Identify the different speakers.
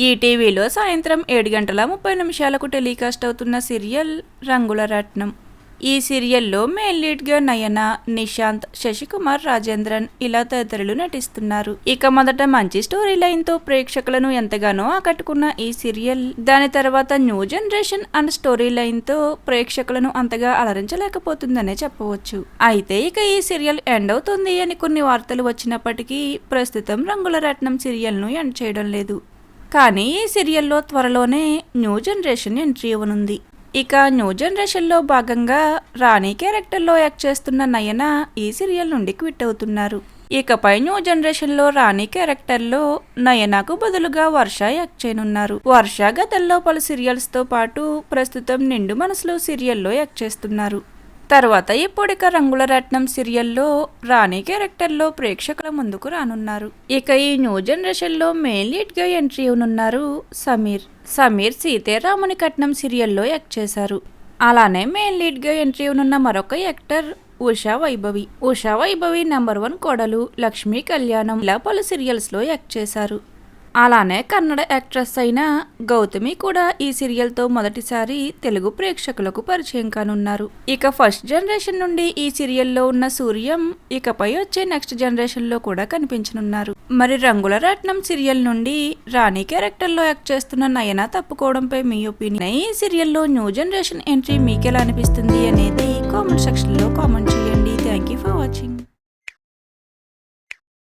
Speaker 1: ఈటీవీలో సాయంత్రం ఏడు గంటల ముప్పై నిమిషాలకు టెలికాస్ట్ అవుతున్న సీరియల్ రంగుల రత్నం. ఈ సీరియల్లో మెయిన్ లీడ్గా నయన నిశాంత్ శశికుమార్ రాజేంద్రన్ ఇలా తదితరులు నటిస్తున్నారు. ఇక మొదట మంచి స్టోరీ లైన్తో ప్రేక్షకులను ఎంతగానో ఆకట్టుకున్న ఈ సీరియల్ దాని తర్వాత న్యూ జనరేషన్ అండ్ స్టోరీ లైన్తో ప్రేక్షకులను అంతగా అలరించలేకపోతుందనే చెప్పవచ్చు. అయితే ఇక ఈ సీరియల్ ఎండ్ అవుతుంది అని కొన్ని వార్తలు వచ్చినప్పటికీ ప్రస్తుతం రంగుల రత్నం సీరియల్ను ఎండ్ చేయడం లేదు. కానీ ఈ సీరియల్లో త్వరలోనే న్యూ జనరేషన్ ఎంట్రీ ఇవ్వనుంది. ఇక న్యూ జనరేషన్లో భాగంగా రాణి క్యారెక్టర్లో యాక్ట్ చేస్తున్న నయన ఈ సీరియల్ నుండి క్విట్ అవుతున్నారు. ఇకపై న్యూ జనరేషన్లో రాణి క్యారెక్టర్లో నయనకు బదులుగా వర్ష యాక్ట్ చేయనున్నారు. వర్ష గతంలో పలు సీరియల్స్తో పాటు ప్రస్తుతం నిండు మనసులో సీరియల్లో యాక్ట్ చేస్తున్నారు. తర్వాత ఇప్పుడిక రంగుల రత్నం సీరియల్లో రాణి క్యారెక్టర్లో ప్రేక్షకుల ముందుకు రానున్నారు. ఇక ఈ న్యూ జనరేషన్లో మెయిన్ లీడ్గా ఎంట్రీ ఇవ్వనున్నారు సమీర్. సమీర్ సీతారాముని కట్నం సీరియల్లో యాక్ట్ చేశారు. అలానే మెయిన్ లీడ్గా ఎంట్రీ ఉన్న మరొక actor Usha Vaibhavi. Usha Vaibhavi number one కోడలు లక్ష్మీ కళ్యాణం ఇలా పలు సీరియల్స్లో యాక్ట్ చేశారు. అలానే కన్నడ యాక్ట్రెస్ అయిన గౌతమి కూడా ఈ సీరియల్తో మొదటిసారి తెలుగు ప్రేక్షకులకు పరిచయం కానున్నారు. ఇక ఫస్ట్ జనరేషన్ నుండి ఈ సీరియల్లో ఉన్న సూర్యం ఇకపై వచ్చే నెక్స్ట్ జనరేషన్లో కూడా కనిపించనున్నారు. మరి రంగుల రత్నం సీరియల్ నుండి రాణి క్యారెక్టర్లో యాక్ట్ చేస్తున్న నయన తప్పుకోవడంపై మీ ఒపీనియన్? ఈ సీరియల్లో న్యూ జనరేషన్ ఎంట్రీ మీకెలా అనిపిస్తుంది అనేది కామెంట్ సెక్షన్లో కామెంట్ చేయండి. Thank you for watching.